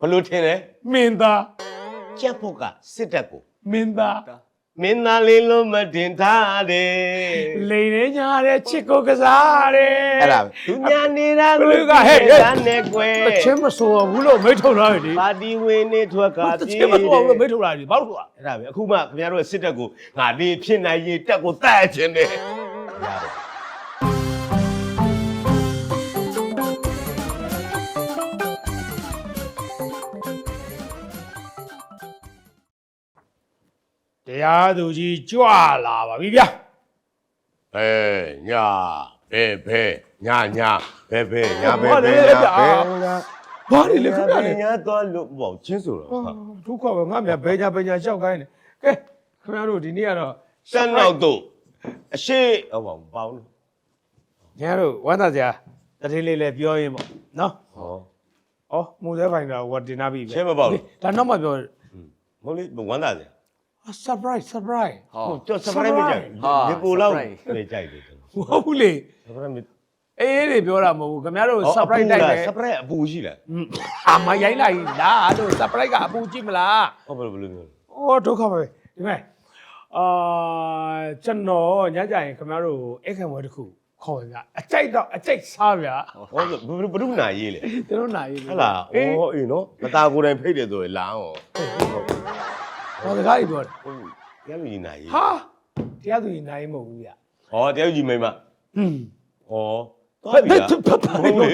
ဘလို့ထင်လဲမင်းသားကြက်ဖို့ကစစ်တပ်ကိုမင်းသားမင်းသားလေးလုံးမတင်ထားတယ်လိန်နေညာတဲ့ချစ်ကိုကစားတယ်အဲ့ဒါပဲသူညာနေတာဘလူကဟဲ့ဟဲ့တန်းနဲ့ကွယ်တချင်းမဆိုဘူးလို့မိတ်ထုတ်လာတယ်လေပါတီဝင်နေထွက်ကတချင်းမဆိုဘူးလို့မိတ်ထုတ်လာတယ်ဘာလို့လဲအဲ့ဒါပဲအခုမှခင်ဗျားတို့ရဲ့စစ်တပ်ကိုငါလေးဖြစ်နိုင်ရင်တက်ကိုတတ်ခြင်းတယ်ရတယ် တရားသူကြီးကြွလာပါပြီဗျာအဲညာဘဲဘဲညာညာဘဲဘဲညာဘဲဘာလဲဘဲလဲညာဗျာဘဲဘာလဲလဲခင်ဗျာလေညာတော့လို့ပေါ့ချင်းဆိုတော့ဒုက္ခပဲငါမြဘဲညာဘဲညာရှောက်ခိုင်းတယ်ကဲခင်ဗျားတို့ဒီနေ့ကတော့စက်နောက်တို့အရှိဟောပါဘောင်းညာတို့ဝမ်းသာစရာတတိလေးလည်းပြောရင်ပေါ့နော်ဟောဩမူသေးပိုင်တာဟိုတင်လာပြီဗျချင်းမပေါ့လို့ဒါနောက်မှပြောမဟုတ်လေဝမ်းသာတ ယ် surprise surprise ဟုတ်ကျော်စပရိုက်မကြိုက်ဟာဒီပူလောက် surprise လေကြိုက်တယ်မဟုတ်လေစပရိုက်မအေးတွေပြောတာမဟုတ်ဘူးခင်ဗျားတို့ surprise တိုက်တယ်စပရိုက်အပူရှိလားအာမရိုင်းလိုက်လားတို့ surprise ကအပူကြည့်မလားဟုတ်ဘယ်လိုဘယ်လိုမျိုးဩဒုက္ခပဲဒီမဲ့အာကျွန်တော်ညကြရင်ခင်ဗျားတို့အခမ်းဝဲတစ်ခုခေါ်ရအကြိုက်တော့အကြိုက်စားဗျာဟောဘယ်ဘယ်လိုနာရေးလေကျွန်တော်နိုင်ဟဟလားဩအေးနော်မသားကိုယ်တိုင်ဖိတ်တယ်ဆိုရင်လာအောင် ဘာစကားကြီးပြောတယ်ဟုတ်တရားလူကြီးနာရေးဟာတရားသူကြီးနိုင်မဟုတ်ဘူးဗျဟောတရားလူကြီးမိမဟွန်းဟောသွားပြီလားဟုတ်လေ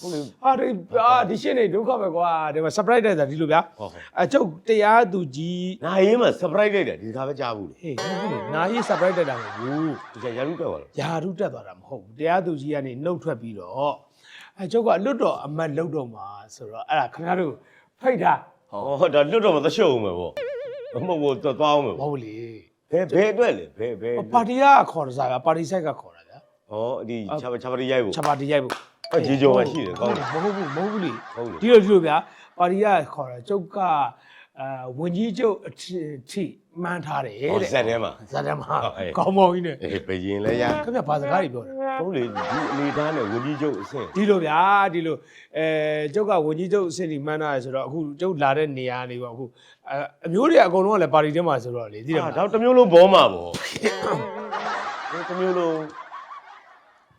ဟုတ်လေဟာဒီအာဒီရှင်းနေဒုက္ခပဲကွာဒီမှာ surprise တဲ့ဆိုတာဒီလိုဗျာဟုတ်ဟုတ်အကျုပ်တရားသူကြီးနာရေးမှာ surprise လိုက်တယ်ဒီခါပဲကြားဘူးလေဟေးဟုတ်ဘူးလေနာကြီး surprise တက်တာမဟုတ်ဘူးဒီကရာလူတက်သွားလို့ယာရုတက်သွားတာမဟုတ်ဘူးတရားသူကြီးကနေနှုတ်ထွက်ပြီးတော့အကျုပ်ကလွတ်တော်အမတ်လုပ်တော့မှာဆိုတော့အဲ့ဒါခင်ဗျားတို့ဖိတ်တာ ဟောဒါလွတ်တော့မသရှုပ်အောင်မယ်ပေါ့မဟုတ်ဘူးသွားအောင်မယ်မပေါ့ဟုတ်လေဘယ်ဘယ်အတွက်လဲဘယ်ဘယ်ပါတီကခေါ်တာစားကပါတီဆိုင်ကခေါ်တာဗျာဟောဒီချာချာပရီရိုက်ဖို့ချက်ပါတီရိုက်ဖို့အဲ့ရေကြော်မှရှိတယ်ကောင်းတယ်မဟုတ်ဘူးမဟုတ်ဘူးလေဟုတ်လေဒီလိုဒီလိုဗျာပါတီကခေါ်တာကျုပ်က အာဝန်ကြီးချုပ်အထိအထိမှန်းထားတယ်ဟောတဲ့ဇက်ထဲမှာဇာတ်တမ်းမှာဟုတ်ကဲ့ကောင်းမောင်ကြီးနဲ့အေးဘယင်လဲရခင်ဗျဘာစကားကြီးပြောတာဟုတ်လေဒီအနေသားနဲ့ဝင်းကြီးချုပ်အဆင့်ဒီလိုဗျာဒီလိုအဲကျုပ်ကဝန်ကြီးချုပ်အဆင့်ဒီမှန်းထားရဆိုတော့အခုကျုပ်လာတဲ့နေရာနေပေါ့အခုအအမျိုးတွေအကုန်လုံးကလည်းပါတီထဲမှာဆိုတော့လေသိတယ်မအာလားဒါတစ်မျိုးလုံးဘောမှာပေါ့ဒီတစ်မျိုးလုံး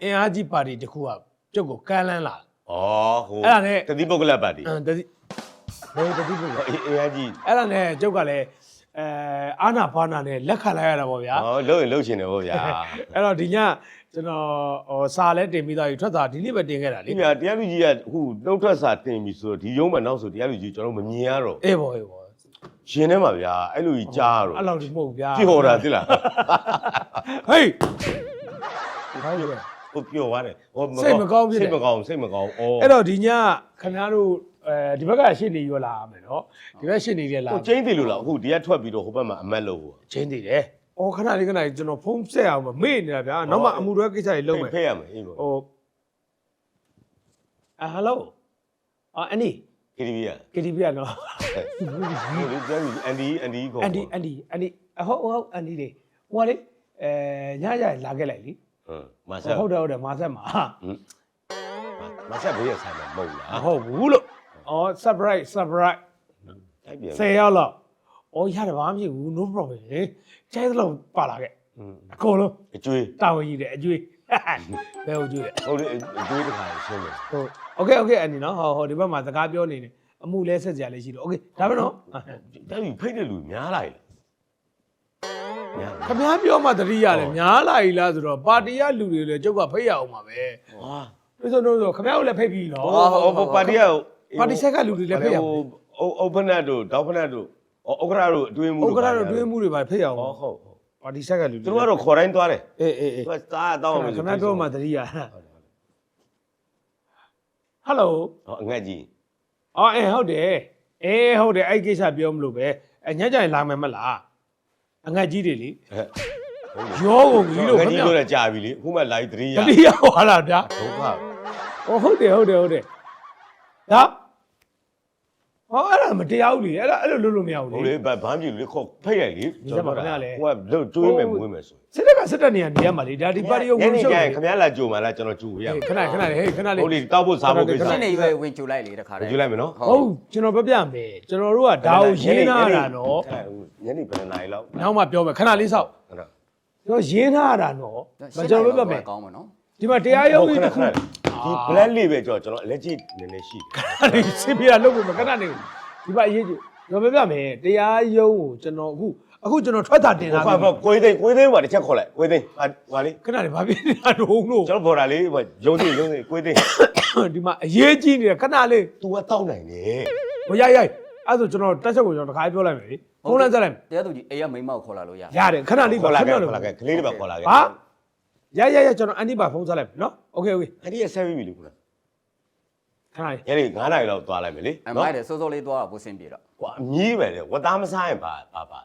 အင်အားကြီးပါတီတစ်ခုကကျုပ်ကိုကမ်းလန်းလာဩဟိုအဲ့ဒါနဲ့တတိပုဂ္ဂလပါတီအမ်တတိ ဘယ်တတိပုဂ္ဂိုလ်အေးအေးအကြီးအဲ့ဒါနဲ့ကျုပ်ကလည်းအဲအာနာဘာနာနဲ့လက်ခံလိုက်ရတာပေါ့ဗျာဟောလှုပ်ရင်လှုပ်ရှင်တယ်ပေါ့ဗျာအဲ့တော့ဒီညကျွန်တော်ဟိုစာလဲတင်ပြီးသားပြီထွက်စာဒီနေ့ပဲတင်ခဲ့တာလေဒီမြတရားလူကြီးကအခုနှုတ်ထွက်စာတင်ပြီဆိုတော့ဒီရုံးမှာနောက်ဆိုတရားလူကြီးကျွန်တော်မမြင်ရတော့အေးပေါ့အေးပေါ့ရှင်ထဲမှာဗျာအဲ့လိုကြီးကြားရတော့အဲ့လောက်ဒီမဟုတ်ဘူးဗျာပြောတာသိလားဟေးဘာလဲဟိုပြောသွားတယ်ဟောစိတ်မကောင်းဖြစ်တယ်စိတ်မကောင်းစိတ်မကောင်းဩအဲ့တော့ဒီညခင်ဗျားတို့ အဲဒီဘက်ကရှင်းနေရောလာမယ်နော်ဒီဘက်ရှင်းနေရလာဟိုကျင်းတယ်လို့လားအခုဒီကထွက်ပြီးတော့ဟိုဘက်မှာအမတ်လို့ဟိုချင်းနေတယ်။အော်ခဏလေးခဏလေးကျွန်တော်ဖုန်းဆက်အောင်မမေ့နေတာဗျာ။နောက်မှအမှုတွဲကိစ္စတွေလုပ်မယ်ဖိတ်ရမယ်အေးပေါ့။ဟိုအာဟယ်လိုအာအန်ဒီ KTV က KTV ကနော်ဟိုလေတရားလူကြီးအန်ဒီအန်ဒီကိုအန်ဒီအန်ဒီအန်ဒီအဟုတ်ဟုတ်အန်ဒီလေဟိုကလေအဲညညလာခဲ့လိုက်လीဟမ်မဆက်ဟုတ်တယ်ဟုတ်တယ်မာဆက်မှာမဆက်ဘေးရဆိုင်မှာမဟုတ်လားမဟုတ်ဘူးလို့ အော် surprise surprise တိုက်ပြန်10ရောက်လောက်အော်ရတယ်ဘာမှမဖြစ်ဘူး no problem လေကျဲသလောက်ပါလာခဲ့အကုန်လုံးအကျွေးတာဝန်ကြီးတယ်အကျွေးဘယ်ဟုတ်ကျွေးလဲဟုတ်တယ်အကျွေးတစ်ခါဆုံးတယ်ဟုတ် okay okay အနီနော်ဟောဟောဒီဘက်မှာစကားပြောနေနေအမှုလဲဆက်စရာလေးရှိလို့ okay ဒါပဲနော်တိုက်ပြီးဖိတ်တဲ့လူများလာတယ်ခင်ဗျားပြောမှတတိရတယ်များလာပြီလားဆိုတော့ပါတီရလူတွေလည်းကျုပ်ကဖိတ်ရအောင်ပါပဲဟာဆိုတော့ခင်ဗျားကိုလည်းဖိတ်ပြီနော်ဟုတ်ပါတီရကို ပါတီဆက်ကလူတွေလည်းဖိတ်ရအောင်ဟိုအုပ်ဖနတ်တို့တောက်ဖနတ်တို့ဥက္ကရာတို့အတွင်းမှုဥက္ကဋ္ဌတို့တွင်းမှုတွေပါဖိတ်ရအောင်ဟောဟုတ်ပါတီဆက်ကလူသူတို့ကတော့ခေါ်တိုင်းသွားတယ်အေးအေးအေးသူကစားတောင်းမယ်ခမားပြောမှတတိရဟယ်လိုဟောအငတ်ကြီးအော်အေးဟုတ်တယ်အေးဟုတ်တယ်အဲ့ကိစ္စပြောမလို့ပဲအညကြရင်လာမယ်မလားအငတ်ကြီးတွေလေရောကုန်ပြီလို့ငခင်တ်ကြီးဗျာတို့လည်းကြာပြီလေအခုမှ live 3ရတတိယဟောလာဗျာဒုက္ခ။အော်ဟုတ်တယ်ဟုတ်တယ်ဟုတ်တယ်။ ဒါဟောအဲ့ဒါမတရားဘူးလေအဲ့ဒါအဲ့လိုလုပ်လို့မရဘူးဟုတ်လေလေဘာဘာမှမဖြစ်ဘူးလေခေါ်ဖိတ်ရိုက်လေဒီချက်ပါခင်ဗျာလေဟိုကလို့ကျွေးမယ်မွေးမယ်ဆိုစစ်တပ်ကစစ်တပ်နေရနေရမှာလေဒါဒီပါတီကိုညဝင်နေရှုပ်ကျနေရင်ခင်ဗျားလာကြုံမှာလားကျွန်တော်ကြုံရဟေးမယ်ခဏခဏလေးဟေးခဏလေးဟုတ်လေတောက်ဖို့စားဖို့ကိစ္စဟုတ်ရှင်းနေပဲဝင်ကြိုလိုက်လေတခါတည်းကြည့်လိုက်မယ်နော်ဟုတ်ကျွန်တော်ပြပြမယ်ကျွန်တော်တို့ကဒါကိုရင်းနာတာနော်ညနေဘယ်နှစ်နာရီလောက်နောက်မှပြောမယ်ခဏလေးစောက်ဟုတ်လားကျွန်တော်ရင်းနာတာနော်မကျွန်တော်ပြပြမယ်ကောင်းမယ်နော် ဒီမှာတရားရုံးကြီးတစ်ခုဒီ black လေးပဲကြောကျွန်တော် allergy နည်းနည်းရှိတယ်အဲ့ဒီစစ်ပြရလုပ်ဖို့မခဏနေဒီမှာအရေးကြီးကျွန်တော်ပြပြမယ်တရားရုံးကိုကျွန်တော်အခုအခုကျွန်တော်ထွက်တာတင်ဟိုလာဖာဖာကိုယ်သိန်းကိုယ်သိန်းပါတစ်ချက်ခေါ်လိုက်ကိုယ်သိန်းဟာဟာလေခဏလေးဘာဖြစ်နေတာတုံးလို့ကျွန်တော်ဘော်တာလေးဟိုရုံးသိရုံးသိကိုယ်သိန်းဒီမှာအရေးကြီးနေတယ်ခဏလေး तू ကတောက်နိုင်တယ်ဟိုရိုက်ရိုက်အဲ့ဒါဆိုကျွန်တော်တက်ချက်ကိုကျွန်တော်တခါပြောလိုက်မယ်လေဖုန်းလမ်းဆက်လိုက်မယ်တရားသူကြီးအေးကမိမကိုခေါ်လာလို့ရရတယ်ခဏလေးခေါ်လာခဲ့ခဏခေါ်လာခဲ့ကလေးတွေပါခေါ်လာခဲ့ဟာ ရရရကျွန်တော်အန်တီပါဖုန်းဆက်လိုက်မယ်နော်โอเคโอเค အဲ့ဒီဆက်ပြီးပြီလေခုန ခဏလေး ညနေ9နာရီလောက်သွားလိုက်မယ်လေ အမိုက်တယ်စိုးစိုးလေးသွားတာပိုစင်ပြေတော့ ကွာအမြည်ပဲလေဝတ်သားမစားရင်ပါပါပါ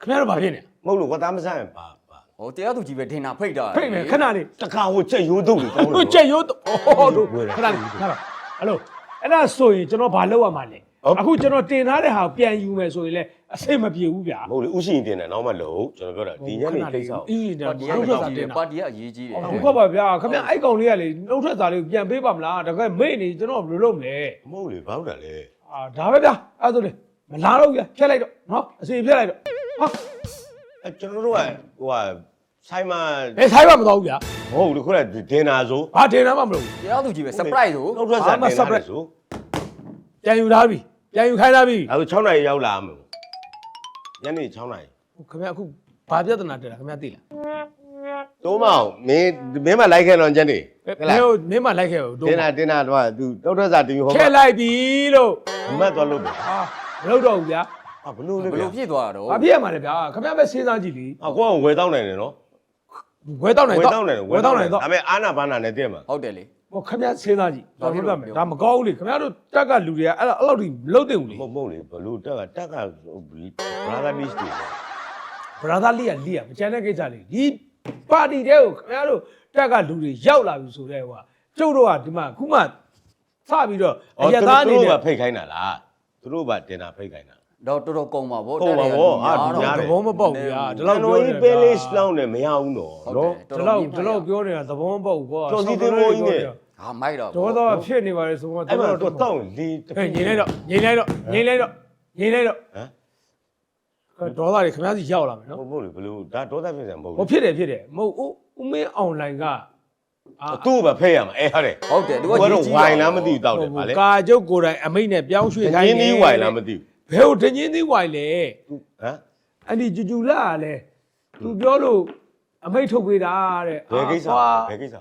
ခင်ဗျားတို့ဘာဖြစ်နေ မဟုတ်လို့ဝတ်သားမစားရင်ပါပါ ဟိုတရားသူကြီးပဲဒင်နာဖိတ်တာ ဖိတ်မယ်ခဏလေး တခါဟိုချက်ရိုးတုပ်လို့ကောင်း တို့ လို့ ချက်ရိုးဟောတို့ခဏလေးခဏလေးအဲ့လိုအဲ့ဒါဆိုရင်ကျွန်တော်ဘာလုပ်ရမှာလဲ အခုကျွန်တော်တင်ထားတဲ့ဟာပြန်ယူမယ်ဆိုရင်လည်းအစိတ်မပြေဘူးဗျာ မဟုတ်လေဥရှိရင်တင်တယ်နောက်မှလို့ကျွန်တော်ပြောတာဒီညနေကိစ္စကိုအင်းဒါပါတီကဘုရားကြီးတင်တယ်တာပါတီကအရေးကြီးတယ် ဟုတ်ကဲ့ပါဗျာခင်ဗျာအဲ့ကောင်လေးကလေနှုတ်ထွက်သားလေးကိုပြန်ပေးပါမလားတကယ်မိတ်နေကျွန်တော်ဘယ်လိုလုပ်မလဲမဟုတ်လေဘာလို့လဲလဲအာဒါပဲဗျာအဲ့ဒါဆိုလေမလာတော့ဗျာဖြတ်လိုက်တော့နော်အစီဖြတ်လိုက်တော့ဟာအဲကျွန်တော်တို့ကဟိုဟာဆိုင်မှာဘယ်ဆိုင်မှမတော်ဘူးဗျာမဟုတ်လေခုနကဒင်နာဆိုဘာတင်တာမှမလုပ်ဘူး တရားသူကြီးပဲ surprise ကို နှုတ်ထွက်စားတင်တာလေဆို ပြန်ယူထားပြီ ပြန်ယူခိုင်းထားပြီအဲဆို6နာရီရောက်လာမှာညနေ6နာရီခင်ဗျာအခုဘာပြဿနာတက်တာခင်ဗျာသိလားတိုးမောင်မင်းမင်းမလိုက်ခဲ့တော့ညနေဘယ်ဟဲ့မင်းမလိုက်ခဲ့ဘူးတင်တာတင်တာတော့သူနှုတ်ထွက်စားတင်ယူဟောခဲလိုက်ပြီလို့မတ်သွားလို့ပဲဟာမလုပ်တော့ဘူးဗျာဟာဘလို့လဲဘယ်ဗျာလိုဖြစ်သွားတာတော့ဘာဖြစ်ရမှာလဲဗျာခင်ဗျာပဲစဉ်းစားကြည့်လीအကောဝယ်တောင်းနိုင်တယ်နော်ဝယ်တော့နိုင်ဝယ်တော့တောင်းနိုင်တယ်ဝယ်တော့နိုင်တော့ဒါပေမဲ့အာနာဘာနာနဲ့တည့်မှာဟုတ်တယ်လေ ဟိုခင်ဗျာစဉ်းစားကြည့်ဘာဘာဖြစ်ဖြစ်လို့လဲပြောဒါမကောင်းဘူးလေခင်ဗျားတို့တက်ကလူတွေကအဲ့ဒါအဲ့လောက်ထိမလုပ်သင့်ဘူးလေ မဟုတ်မဟုတ်လေဘလို့တက်ကတက်ကဘရာသာလစ်တွေဘရာသာလီကလီကမချမ်းတဲ့ကိစ္စလေးဒီပါတီတဲကိုခင်ဗျားတို့တက်ကလူတွေရောက်လာပြီဆိုတဲ့ဟိုကကျုပ်တို့ကဒီမှာခုမှစပြီးတော့အရသားအနေသူတို့နဲ့ ကဖိတ်ခိုင်းတာလားသူတို့ကတင်တာဖိတ်ခိုင်းတာ တော့တော်တော်ကုန်ပါဗောကုန်ပါဗောအာဒီများသတယ်ဘောမပေါက်ဘူးဗျာဒီကျွန်လောက်တော်ပြောကြီးနေပဲလေးလောင်းနေမရဘူးနော်ဟုတ်နော်တယ်ဒီလောက်ဒီလောက်ပြောနေတာသဘောမပေါက်ဘူးကွာတော်စီတင်မိုးကြီးနဲ့ ဟာမိုက်တော့ဒေါသဖြစ်နေပါလေဆိုတော့အဲ့မှာတော့တောင်းလေးတစ်ဟဲ့ငိမ့်လိုက်တော့ငိမ့်လိုက်တော့ငိမ့်လိုက်တော့ငိမ့်လိုက်တော့ဟမ်ဒေါသတွေခင်ဗျားစီရောက်လာမယ်နော်မဟုတ်ဘူးလေဘလို့ဒါဒေါသဖြစ်တယ်မဟုတ်ဟိုဘူးဖြစ်တယ်ဖြစ်တယ်မဟုတ်ဦးဦးမင်းအွန်လိုင်းကအာ သူ့ကိုပဲဖိတ်ရမှာအဲဟုတ်တယ်ဟုတ်တယ်သူသူကကတော့ဝိုင်လားမသိဘူးတောက်တယ်ဗာလေကာကျုပ်ကိုယ်တိုင်အမိတ်နဲ့ပြောင်းရွှေ့ခိုင်းငင်းနီးဝိုင်လားမသိဘ ယ်ဟိုတငင်းသေးဝိုင်လဲဘူးဟမ်အဲ့ဒီဂျူဂျူလာကလည်းသူပြောလို့အမိတ်ထုတ်ပေးတာတဲ့ဘယ်ကိစ္စအာဘယ်ကိစ္စ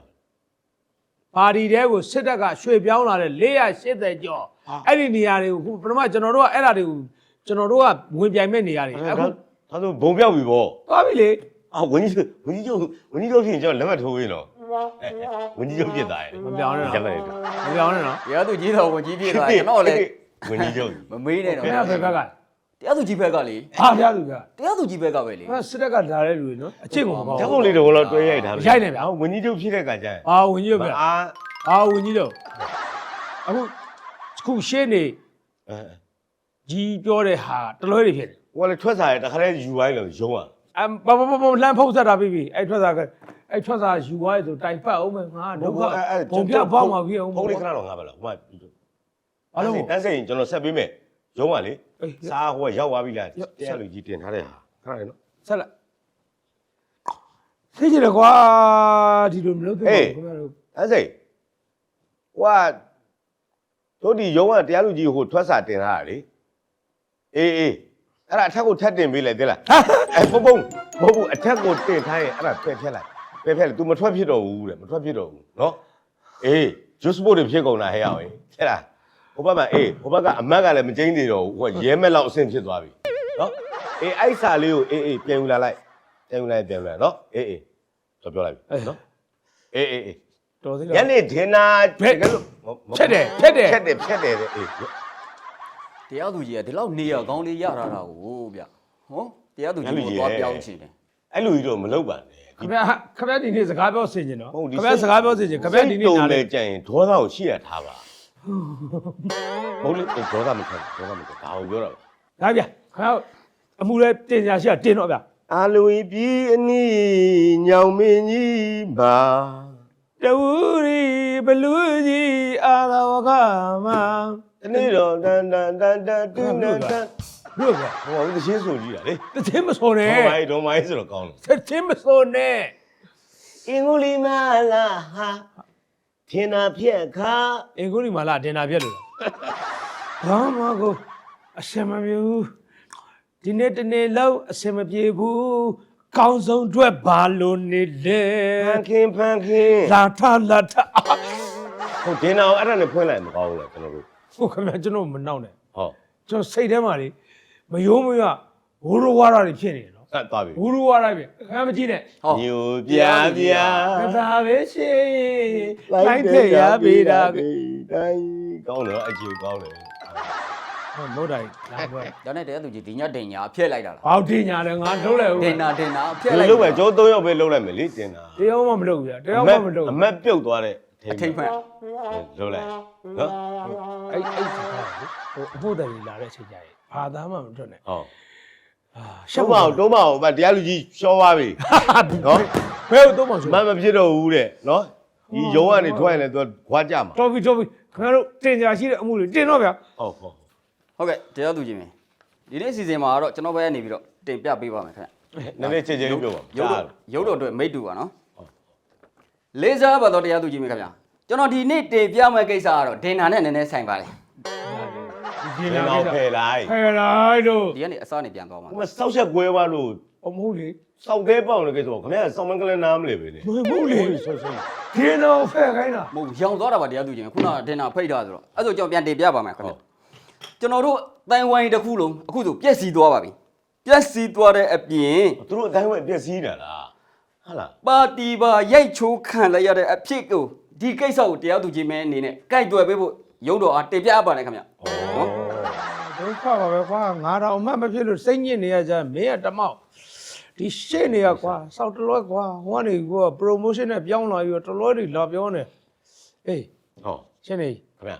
ပါတီတဲကိုစစ်တပ်ကရွှေ့ပြောင်းလာတဲ့480ကျော်အဲ့ဒီနေရာတွေကိုခုပထမကျွန်တော်တို့ကအဲ့ဒါတွေကိုကျွန်တော်တို့ကဝင်ပြိုင်မဲ့နေရာတွေအဲ့အခုဒါဒါဆိုဘုံပြောက်ပြီဗောသွားပြီလေအာဝင်းကြီးဝင်းကြီးတို့ဝင်းကြီးတို့ဖြစ်ရင်ကျွန်တော်လက်မှတ်ထိုးရင်းတော့ဝင်းကြီးတို့ဖြစ်သွားတယ်မပြောင်းနဲ့ကျန်နော်တယ်မပြောင်းနဲ့နော် တရားသူကြီးတော့ဝင်ကြီးပြေးသွားကျွန်တော်လည်း ဝင်းကြီးတို့မမေးနဲ့တော့ခင်ဗျားဘယ်ဘက်ကတရားသူကြီးဘက်ကလေဟာဗျာသူကတရားသူကြီးဘက်ကပဲလေခင်ဗျားစစ်တပ်ကလာတဲ့လူတွေနော်အချစ်ကိုမကောင်းဓာတ်ပုံလေးတော့တော့တွဲရိုက်ထားရိုက်နေဗျာဝင်းကြီးတို့ဖြစ်တဲ့ကကြရင်အာဝင်ကြီးဗျာအာအာဝင်ကြီးတော့အခုခုရှင်းနေအဲကြီးပြောတဲ့ဟာတလွဲတွေဖြစ်တယ်ဟိုကလည်းထွက်စားရတခါတည်းယူဝိုင်းလို့ရုံးอ่ะအမ်ဘဘဘဘလမ်းဖုတ်ဆက်တာပြီးပြီအဲ့ထွက်စားကအဲ့ထွက်စားယူသွားရဆိုတိုင်ပတ်အောင်မယ်ငါဒုက္ခဘုံပြပေါက်မှာပြီးအောင်ဖုန်းလေးခဏတော့ငါပါလားဟိုမှာ အားလုံးကို တန်းစိန်ကျွန်တော်ဆက်ပေးမယ်ရုံးပါလေအေးစားဟိုကရောက်သွားပြီလားရောက် တက်လူကြီးတင်ထားတဲ့ဟာခဏလေးနော် ဆက်လိုက်သိကြတယ်ကွာဒီလိုမလုပ်သင့်ဟေး ဘူးခင်ဗျားတို့တန်းစိန်ဟိုကတို့ဒီရုံးကတရားလူကြီးဟိုထွက်စာတင်ထားတာလေအေးအေးအဲ့ဒါအထက်ကိုထပ်တင်ပေးလိုက်သေးလားအဲပုံပုံမဟုတ်ဘူးအထက်ကိုတင်ထားရင်အဲ့ဒါပယ်ဖြတ်လိုက်ပယ်ဖြတ်လိုက် तू မထွက်ဖြစ်တော့ဘူးတဲ့မထွက်ဖြစ်တော့ဘူးနော်အေး juice board တွေဖြစ်ကုန်တာဟဲ့ရောက်ရင်အဲ့ဒါ ဟိုဘက်မှာအေးဟိုဘက်ကအမတ်ကလည်းမကျင်းသေးတော့ဘူးဟိုကရဲမဲ့လောက်အဆင့်ဖြစ်သွားပြီနော်အေးအဲ့စာလေးကိုအေးအေးပြန်ယူလာလိုက်ပြန်ယူလိုက်ပြန်ယူလိုက်နော်အေးအေးတော့ပြောလိုက်ပြီနော်အေးအေးအေးတော်သေးလားညနေဒင်နာတကယ်လို့ဖြတ်တယ်ဖြတ်တယ်ဖြတ်တယ်ဖြတ်တယ်တဲ့အေးတရားသူကြီးကဒီလောက်နေရကောင်းလေးရထားတာကိုဗျဟောတရားသူကြီးကိုသွားပြောင်းချင်တယ်အဲ့လိုကြီးတော့မလုပ်ပါနဲ့ခမခမဒီနေ့စကားပြောဆင်ကျင်နော်ခမစကားပြောဆင်ကျင်ခမဒီနေ့နားလေကြံရင်ဒေါသကိုရှိရထားပါ ဘုံလေးဒေါသမခံဒေါသမခံဒါကိုပြောတာဒါဗျခင်ဗျားအမှုလဲတင်ညာရှိတာတင်တော့ဗျအာလူဝင်ပြီးအနီးညောင်မင်းကြီးပါတဝူရီဘလူးကြီးအာသာဝကမှာတနေ့တော့တန်တန်တန်တန်တူနန်တန်လို့ဗျဟိုကတချင်းဆိုကြည့်တာလေတချင်းမစောနဲ့ဒေါမိုင်းဒေါမိုင်းဆိုတော့ကောင်းတယ်တချင်းမစောနဲ့အင်္ဂလိမလာဟာ ထင်တာဖြက်ခါအင်္ဂုလိမာလာတင်တာပြက်လို့လားဘာမှကိုအစမပြေဘူးဒီနေ့တနေ့လောက်အစမပြေဘူးကောင်းဆုံးအတွက်ဘာလို့နေလဲဖန်ခင်ဖန်ခင်လာထလာထဟုတ်ဒီနောက်အဲ့ဒါနဲ့ဖွင့်လိုက်မကောင်းဘူးလေကျွန်တော်တို့ဟုတ်ခင်ဗျာကျွန်တော်မနှောက်နဲ့ဟုတ်ကျွန်တော်စိတ်ထဲမှာလေမယိုးမရဝိုးရဝါရတွေဖြစ်နေတယ်နော် အဲ့သွားပြီဝိုးရဝါရပဲခင်ဗျာမကြည့်နဲ့ဟောညိုပြပြကသာပဲရှိလိုက်တဲ့ရပေးတာပဲတိုင်းကောင်းတယ်အကျိုးကောင်းတယ်ဟောမို့တိုင်းလာဘွယ်ဒါနဲ့တရားသူကြီးဒီညတင်ညာဖျက်လိုက်တာလားဘောက်တင်ညာတယ်ငါလုံးလဲဦးတင်နာတင်နာဖျက်ဒီလိုက်လိုပဲကျောင်း၃ယောက်ပဲလုံးလိုက်မယ်လေတင်တာတရားမှမလုပ်ဘူးဗျာတရားမှမလုပ်အဘူးမတ်ပြုတ်သွားတဲ့အထိတ်ဖက်လုံးလိုက်နော်အဲ့အဲ့ဟိုအဖို့တယ်လာတဲ့အချိန်ကျရင်ဘာသာမှမထွက်နဲ့ဟုတ်အာ ရှောက်ပါအောင်တုံးပါအောင်ဗတ်တရားလူကြီးရှောသွားပြီနော်ဘယ်တော့မှဆိုမမဖြစ်တော့ဘူးတဲ့နော်ဒီရုံးကနေထွက်ရင်လည်းသူခွာကြမှာတော်ပြီတော်ပြီခင်ဗျားတို့တင်ညာရှိတဲ့အမှုတွေတင်တော့ဗျာဟုတ်ဟုတ်ဟုတ်ကဲ့တရားသူကြီးမင်းဒီနေ့အစီအစဉ်မှာတော့ကျွန်တော်ဘက်ကနေပြီးတော့တင်ပြပေးပါမယ်ခင်ဗျနည်းနည်းချက်ချင်းပြောပါရုပ်တော့ရုပ်တော့အတွက်မိတ်တူပါနော်လေးစားပါတော့တရားသူကြီးမင်းခင်ဗျကျွန်တော်ဒီနေ့တင်ပြမယ့်ကိစ္စကတော့ဒင်နာနဲ့နည်းနည်းဆိုင်ပါလေဒီ ဒီလာနောက်ကိစ္စဖယ်လိုက်ဖယ်လိုက်တော့ဒီကနေအစနေပြန်သွားမှာဟိုမစောက်ချက်ကွဲသွားလို့အမှုလေစောက်သေးပေါအောင်လည်းကိစ္စပေါ့ခင်ဗျာစောင်းမကလေးနားမလဲပဲလေမဟုတ်လေဆိုဆိုဒီတော့ဖယ်ခိုင်းတာမဟုတ်ရောင်သွားတာပါတရားသူကြီးမင်းခုနကဒင်နာဖိတ်ထားဆိုတော့အဲ့ဆိုကျွန်တော်ပြန်တင်ပြပါမယ်ခင်ဗျကျွန်တော်တို့တိုင်ဝိုင်းတစ်ခုလုံးအခုဆိုပြက်စီးသွားပါပြီပြက်စီးသွားတဲ့အပြင်သူတို့အတိုင်းဝဲပြည့်စည်တာလားဟုတ်လားပါတီပါရိုက်ချိုးခံလိုက်ရတဲ့အဖြစ်ကိုဒီကိစ္စကိုတရားသူကြီးမင်းအနေနဲ့ကြိုက်တွယ်ပေးဖို့ရုံးတော်အားတင်ပြပါနဲ့ခင်ဗျနော်ဒုက္ခပါပဲကွာငါတော့အမှတ်မဖြစ်လို့စိတ်ညစ်နေရကြမင်းကတမောက်ဒီရှေ့နေရကွာစောက်တလွဲကွာဟိုကနေကွာ promotion နဲ့ပြောင်းလာပြီးတော့တလွဲတွေလာပြောနေအေးဟုတ်ရှင်းနေခင်ဗျာ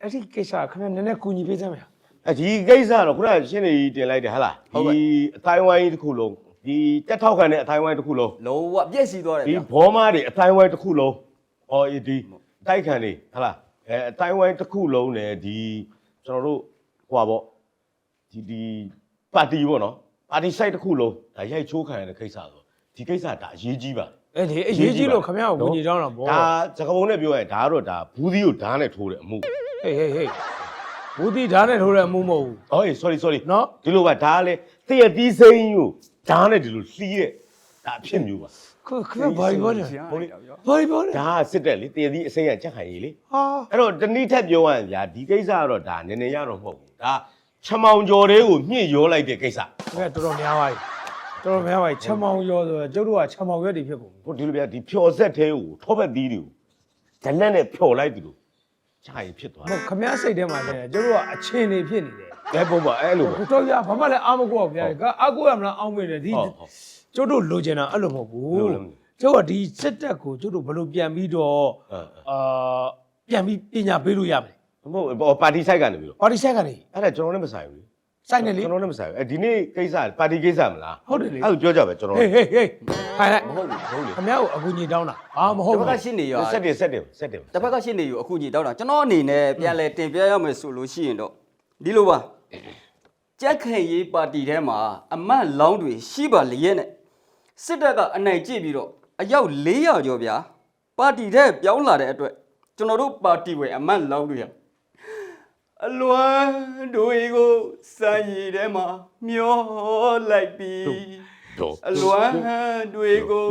အဲ့ဒီကိစ္စခင်ဗျနည်းနည်းကူညီပေးစမ်းမလားအဲဒီကိစ္စတော့ခုနကရှင်းနေကြီးတင်လိုက်တယ်ဟဟလားဒီအတိုင်းဝိုင်းတစ်ခုလုံးဒီတက်ထောက်ခံတဲ့အတိုင်းဝိုင်းတစ်ခုလုံးလုံးဝပြက်စီးသွားတယ်ဒီဗျဘောမားတွေအတိုင်းဝိုင်းတစ်ခုလုံးအော်ဒီတိုက်ခံတွေဟဟလားအဲအတိုင်းဝိုင်းတစ်ခုလုံးနဲ့ဒီကျွန်တော်တို့ ဟွာပေါ့ဒီဒီပါတီပေါ့နော်ပါတီ site တစ်ခုလုံးဒါရိုက်ချိုးခံရတဲ့ကိစ္စဆိုဒီကိစ္စဒါအရေးကြီးပါအဲ့ဒီအရေးကြီးလို့ခင်ဗျကိုကူညီတောင်းတာဗောဒါစကပုံနဲ့ပြောရင်ဒါကတော့ဒါဘူးသီးကိုဓာတ်နဲ့ထိုးတဲ့အမှုဟေးဟေးဟေးဘူးတိဓာတ်နဲ့ထိုးတဲ့အမှုမဟုတ်ဘူး။အော် sorry sorry နော် ဒီလိုပါဒါကလေတည့်ရတီးစိမ့်ကိုဓာတ်နဲ့ဒီလိုလှီးတဲ့ဒါအဖြစ်မျိုးပါ ခင်ခင်ဗျဘာပြောနေဟုတ်လေဘာပြောနေဒါကစစ်တက်လေတည့်ရတီးအစိမ့်ကကြက်ခိုင်ကြီးလေဟာအဲ့တော့တနည်းထက်ပြောရရင်ဗျာဒီကိစ္စကတော့ဒါနည်းနည်းရတော့မဟုတ်ဘူးဒါချမောင်ကျော်တွေကိုမြင့်ရောလိုက်တဲ့ကိစ္စခင်ဗျတော်တော်များပါပြီတော်တော်များပါပြီချက်မောင်ရောဆိုတော့ကျုပ်တို့ကချက်မောင်ရွက်တွေဖြစ်ကုန်ပြီဟိုဒီလိုဗျာဒီဖြော်ဆက်သေးကိုထောပတ်သီးတွေကိုဓလက်နဲ့ဖြော်လိုက်သူလို့ကြိုင်ဖြစ်သွားမဟုတ်ခင်ဗျစိတ်ထဲမှာလည်းကျုပ်တို့ကအချင်းနေဖြစ်နေတယ်တယ်ဘဲပုံပါအဲ့လိုပါဟိုတော့ရဘာမှလည်းအားမကောက်ဗျာကအကူရမလားအောင်းမေးတယ်ဒီဟုတ်ဟုတ် ကျုပ်တို့လိုချင်တာအဲ့လိုမဟုတ်လိုဘူးလည်းမကျုပ်ကဒီစစ်တပ်ကိုကျုပ်တို့ဘယ်လိုပြန်ပြီးတော့အဲအာပြန်ပြီးပညာပေးလို့ရမလဲမဟုတ်ပါတီဆိုင်ကနေပြီးတော့ပါတီဆက်ကနေအဲ့ဒါကျွန်တော်လည်းမဆိုင်ဘူးလေစိုက်နေလေကျွန်တော်လည်းမဆိုင်ဘူးအဲဒီနေ့ကိစ္စပါတီကိစ္စမလားဟုတ်တယ်လေအဲ့လိုပြောကြပဲကျွန်တော်ဟေးဟေးဟေးခိုင်လိုက်မဟုတ်ဘူးဟုတ်လေခင်ဗျားကိုအကူညီတောင်းတာဘာမဟုတ်တစ်ဘူးဖက်ကရှင်းနေရောဆက်တယ်ဆက်တယ်ဆက်တယ်တစ်ဖက်ကရှင်းနေရောအခုညီတောက်တာကျွန်တော်အနေနဲ့ပြန်လဲတင်ပြရမယ်ဆိုလို့ရှိရင်တော့ဒီလိုပါကြက်ခဲရေးပါတီထဲမှာအမတ်လောင်းတွေရှိပါလျက်နဲ့ စစ်တပ်ကအနိုင်ကျင့်ပြီးတော့အယောက်400ကျော်ဗျာပါတီထဲပြောင်းလာတဲ့အတွက်ကျွန်တော်တို့ပါတီဝင်အမတ်လောင်းတွေဟာအလွမ်းတွေကိုစံရည်ထဲမှာမျောလိုက်ပြီးတော့အလွမ်းတွေကို